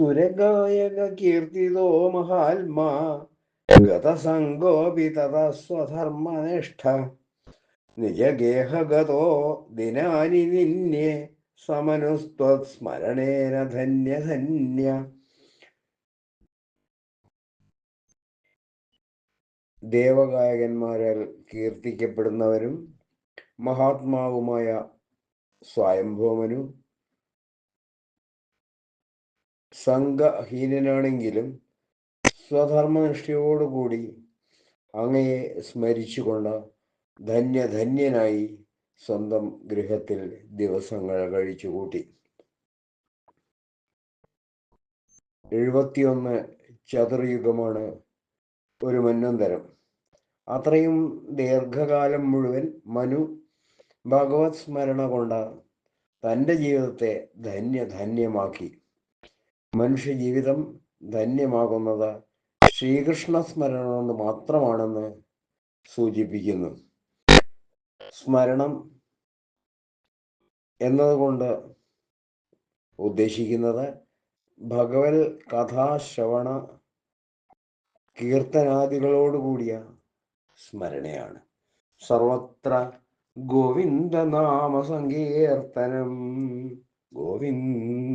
സുരഗായക കീർത്തിതോ മഹാത്മാ ഗതസംഗോപി തഥാ സ്വധർമ്മനിഷ്ഠ നിജഗേഹഗതോ ദിനാനി നിന്യേ സമനുസ്ത്വസ്മരണേന ധന്യധന്യ ധന്യ. ദേവഗായകന്മാരാൽ കീർത്തിക്കപ്പെടുന്നവരും മഹാത്മാവുമായ സ്വയംഭോമനു സംഘഹീനനാണെങ്കിലും സ്വധർമ്മനിഷ്ഠയോടുകൂടി അങ്ങയെ സ്മരിച്ചുകൊണ്ട് ധന്യധന്യനായി സ്വന്തം ഗൃഹത്തിൽ ദിവസങ്ങൾ കഴിച്ചുകൂട്ടി. എഴുപത്തിയൊന്ന് ചതുർയുഗമാണ് ഒരു മന്വന്തരം. അത്രയും ദീർഘകാലം മുഴുവൻ മനു ഭഗവത് സ്മരണ കൊണ്ട് തന്റെ ജീവിതത്തെ ധന്യധന്യമാക്കി. മനുഷ്യജീവിതം ധന്യമാകുന്നത് ശ്രീകൃഷ്ണ സ്മരണ കൊണ്ട് മാത്രമാണെന്ന് സൂചിപ്പിക്കുന്നു. സ്മരണം എന്നതുകൊണ്ട് ഉദ്ദേശിക്കുന്നത് ഭഗവത് കഥാശ്രവണ കീർത്തനാദികളോടുകൂടിയ സ്മരണയാണ്. സർവത്ര ഗോവിന്ദനാമ സങ്കീർത്തനം ഗോവിന്ദ